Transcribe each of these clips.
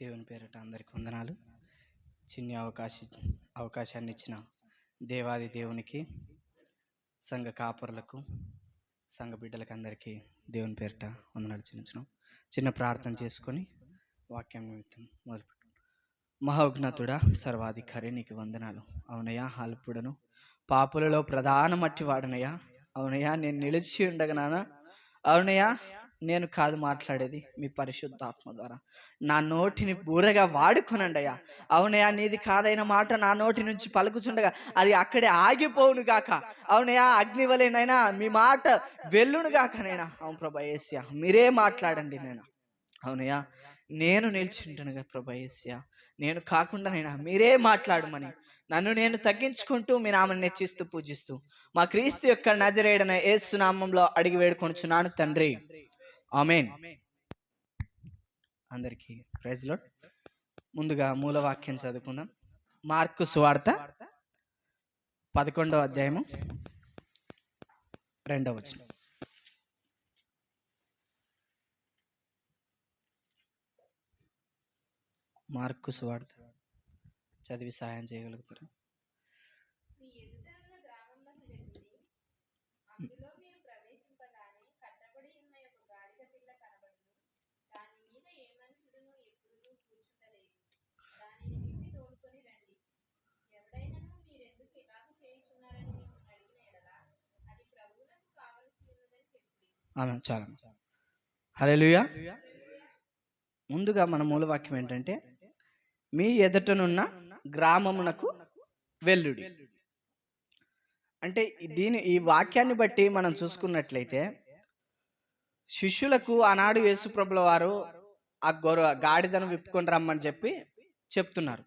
దేవుని పేరిట అందరికి వందనాలు. చిన్ని అవకాశం అవకాశాన్ని ఇచ్చిన దేవాది దేవునికి సంఘ కాపురులకు సంఘ బిడ్డలకు అందరికీ దేవుని పేరిట వందనాలు చెల్లించడం చిన్న ప్రార్థన చేసుకొని వాక్యం నిమిత్తం మొదలుపెట్టు మహోజ్ఞతుడా సర్వాధికారి నీకు వందనాలు. అవునయ్యా హాల్పుడను పాపులలో ప్రధాన మట్టి వాడనయ్యా అవునయ్యా నేను నిలిచి ఉండగా అవునయ్యా నేను కాదు మాట్లాడేది మీ పరిశుద్ధాత్మ ద్వారా. నా నోటిని బూరగా వాడుకొనండి అయ్యా. అవునయ్యా నీది కాదైన మాట నా నోటి నుంచి పలుకుచుండగా అది అక్కడే ఆగిపోవును గాక. అవునయ్యా అగ్నివలేనైనా మీ మాట వెల్లును గాక నైనా. అవును ప్రభా ఏసియా మీరే మాట్లాడండి నేను. అవునయ్యా నేను నిల్చుంటానుగా ప్రభా ఏసియా నేను కాకుండా నైనా మీరే మాట్లాడమని. నన్ను నేను తగ్గించుకుంటూ మీ నామని నెచ్చిస్తూ పూజిస్తూ మా క్రీస్తు యొక్క నజరేడన ఏసునామంలో అడిగి వేడుకొనుచున్నాను తండ్రి. ఆమెన్. అందరికీ ప్రైజ్ లోడ్. ముందుగా మూలవాక్యం చదువుకుందాం. మార్కు సువార్త పదకొండవ అధ్యాయము రెండవ వచనం. మార్కు సువార్త చదివి సాయం చేయగలుగుతారు? ఆమె చాలా. హల్లెలూయా. ముందుగా మన మూలవాక్యం ఏంటంటే మీ ఎదుటనున్న గ్రామమునకు వెల్లుడి అంటే దీని ఈ వాక్యాన్ని బట్టి మనం చూసుకున్నట్లయితే శిష్యులకు ఆనాడు యేసుప్రభుల వారు ఆ గొర్రె గాడిదను విప్పుకొని రమ్మని చెప్పి చెప్తున్నారు.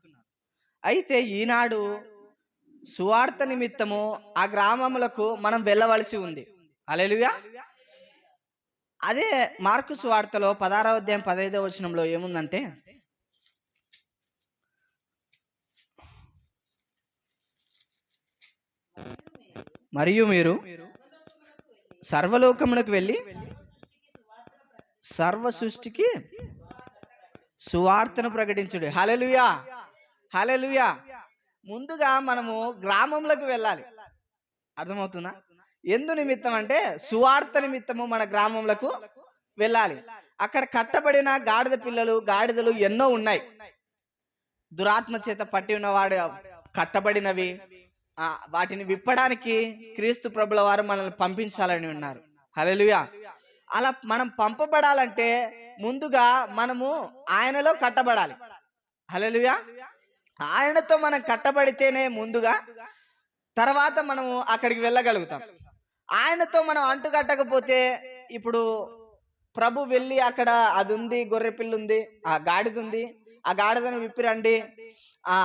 అయితే ఈనాడు సువార్త నిమిత్తము ఆ గ్రామములకు మనం వెళ్ళవలసి ఉంది. అలెలుగా అదే మార్కు సువార్తలో పదారో అధ్యాయం పదహైదవ వచనంలో ఏముందంటే మరియు మీరు సర్వలోకమునకు వెళ్ళి సర్వ సృష్టికి సువార్తను ప్రకటించుడు. హలలుయా హలలుయా ముందుగా మనము గ్రామంలోకి వెళ్ళాలి. అర్థమవుతుందా? ఎందు నిమిత్తం అంటే సువార్త నిమిత్తము మన గ్రామములకు వెళ్ళాలి. అక్కడ కట్టబడిన గాడిద పిల్లలు గాడిదలు ఎన్నో ఉన్నాయి. దురాత్మ చేత పట్టి ఉన్నవాడు కట్టబడినవి ఆ, వాటిని విప్పడానికి క్రీస్తు ప్రభుల వారు మనల్ని పంపించాలని ఉన్నారు. హల్లెలూయా. అలా మనం పంపబడాలంటే ముందుగా మనము ఆయనలో కట్టబడాలి. హల్లెలూయా. ఆయనతో మనం కట్టబడితేనే ముందుగా తర్వాత మనము అక్కడికి వెళ్ళగలుగుతాం. ఆయనతో మనం అంటుకట్టకపోతే ఇప్పుడు ప్రభు వెళ్ళి అక్కడ అది ఉంది గొర్రె పిల్ల ఉంది ఆ గాడిద ఉంది ఆ గాడిదను విప్పిరండి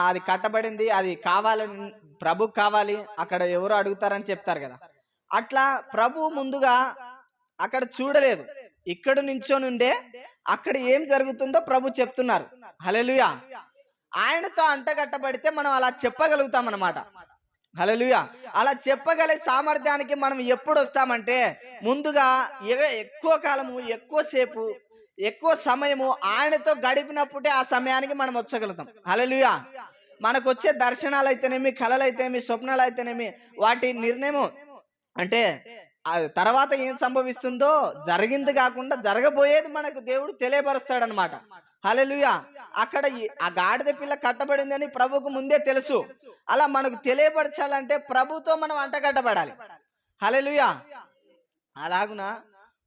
అది కట్టబడింది అది కావాలని ప్రభు కావాలి అక్కడ ఎవరు అడుగుతారని చెప్తారు కదా. అట్లా ప్రభు ముందుగా అక్కడ చూడలేదు. ఇక్కడ నుంచోనుండే అక్కడ ఏం జరుగుతుందో ప్రభు చెప్తున్నారు. హలెలుయా ఆయనతో అంటగట్టబడితే మనం అలా చెప్పగలుగుతాం అన్నమాట హల్లెలూయా. అలా చెప్పగలే సామర్థ్యానికి మనం ఎప్పుడు వస్తామంటే ముందుగా ఎక్కువ కాలము ఎక్కువసేపు ఎక్కువ సమయము ఆయనతో గడిపినప్పుడే ఆ సమయానికి మనం వచ్చగలుగుతాం. హల్లెలూయా. మనకు వచ్చే దర్శనాలు అయితేనేమి కళలు అయితేనేమి స్వప్నాలు అయితేనేమి వాటి నిర్ణయం అంటే తర్వాత ఏం సంభవిస్తుందో జరిగింది కాకుండా జరగబోయేది మనకు దేవుడు తెలియపరుస్తాడనమాట హల్లెలూయా. అక్కడ ఆ గాడిద పిల్ల కట్టబడిందని ప్రభుకు ముందే తెలుసు. అలా మనకు తెలియపరచాలంటే ప్రభుతో మనం అంటకట్టబడాలి హల్లెలూయా. అలాగున?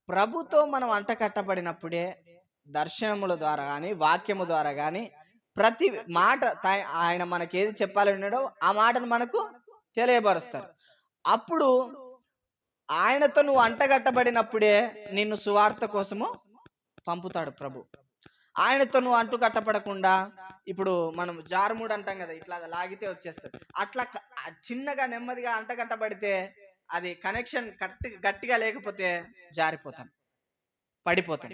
ప్రభుతో మనం అంటకట్టబడినప్పుడే దర్శనముల ద్వారా కానీ వాక్యము ద్వారా కానీ ప్రతి మాట ఆయన మనకి ఏది చెప్పాలని ఉన్నాడో ఆ మాటను మనకు తెలియపరుస్తారు. అప్పుడు ఆయనతో నువ్వు అంటగట్టబడినప్పుడే నిన్ను సువార్త కోసము పంపుతాడు ప్రభు. ఆయనతో నువ్వు అంటు కట్టపడకుండా ఇప్పుడు మనం జారుముడు అంటాం కదా ఇట్లా లాగితే వచ్చేస్తుంది. అట్లా చిన్నగా నెమ్మదిగా అంటగట్టబడితే అది కనెక్షన్ కట్ గట్టిగా లేకపోతే జారిపోతాం. పడిపోతాం.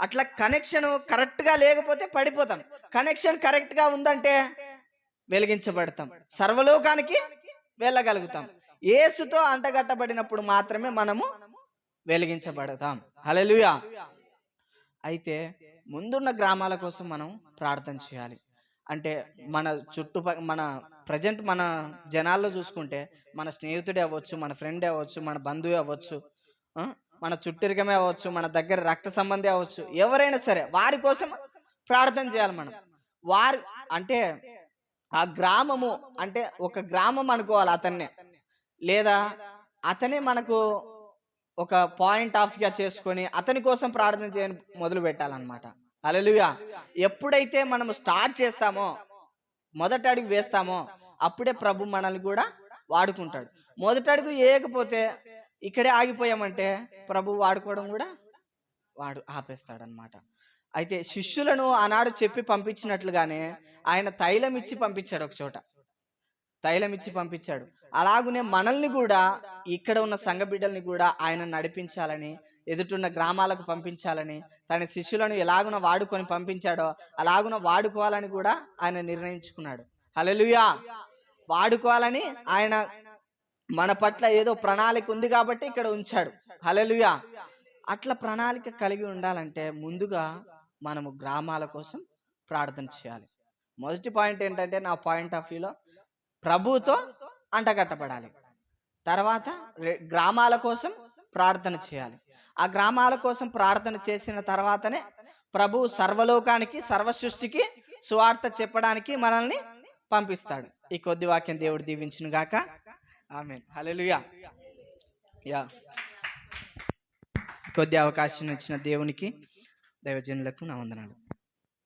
అట్లా కనెక్షన్ కరెక్ట్గా లేకపోతే పడిపోతాం. కనెక్షన్ కరెక్ట్గా ఉందంటే వెలిగించబడతాం. సర్వలోకానికి వెళ్ళగలుగుతాం. ఏసుతో అంటగట్టబడినప్పుడు మాత్రమే మనము వెలిగించబడతాం. హల్లెలూయా. అయితే ముందున్న గ్రామాల కోసం మనం ప్రార్థన చేయాలి. అంటే మన చుట్టుపక్క మన ప్రజెంట్ మన జనాల్లో చూసుకుంటే మన స్నేహితుడే అవ్వచ్చు మన ఫ్రెండ్ అవ్వచ్చు మన బంధువు అవ్వచ్చు మన చుట్టరికమే అవ్వచ్చు మన దగ్గర రక్త సంబంధి అవ్వచ్చు ఎవరైనా సరే వారి కోసం ప్రార్థన చేయాలి మనం. వారి అంటే ఆ గ్రామము అంటే ఒక గ్రామం అనుకోవాలి అతన్నే. లేదా అతనే మనకు ఒక పాయింట్ ఆఫ్గా చేసుకొని అతని కోసం ప్రార్థన చేయని మొదలు పెట్టాలన్నమాట. అలలుగా ఎప్పుడైతే మనము స్టార్ట్ చేస్తామో మొదటి అడుగు వేస్తామో అప్పుడే ప్రభు మనల్ని కూడా వాడుకుంటాడు. మొదటి అడుగు వేయకపోతే ఇక్కడే ఆగిపోయామంటే ప్రభు వాడుకోవడం కూడా వాడు ఆపేస్తాడనమాట అయితే శిష్యులను ఆనాడు చెప్పి పంపించినట్లుగానే ఆయన తైలం ఇచ్చి పంపించాడు ఒక చోట. తైలం ఇచ్చి పంపించాడు. అలాగునే మనల్ని కూడా ఇక్కడ ఉన్న సంఘ బిడ్డల్ని కూడా ఆయన నడిపించాలని ఎదుటున్న గ్రామాలకు పంపించాలని తన శిష్యులను ఎలాగున వాడుకొని పంపించాడో అలాగున వాడుకోవాలని కూడా ఆయన నిర్ణయించుకున్నాడు. హలలుయా వాడుకోవాలని ఆయన మన పట్ల ఏదో ప్రణాళిక ఉంది కాబట్టి ఇక్కడ ఉంచాడు. హలలుయా అట్లా ప్రణాళిక కలిగి ఉండాలంటే ముందుగా మనము గ్రామాల కోసం ప్రార్థన చేయాలి. మొదటి పాయింట్ ఏంటంటే నా పాయింట్ ఆఫ్ వ్యూలో ప్రభుతో అంటగట్టబడాలి. తర్వాత గ్రామాల కోసం ప్రార్థన చేయాలి. ఆ గ్రామాల కోసం ప్రార్థన చేసిన తర్వాతనే ప్రభు సర్వలోకానికి సర్వ సృష్టికి సువార్త చెప్పడానికి మనల్ని పంపిస్తాడు. ఈ కొద్ది వాక్యం దేవుడు దీవించును గాక ఆమె హల్లెలూయా. యా. కొద్ది అవకాశం ఇచ్చిన దేవునికి దైవజనులకు నా వందనాలు.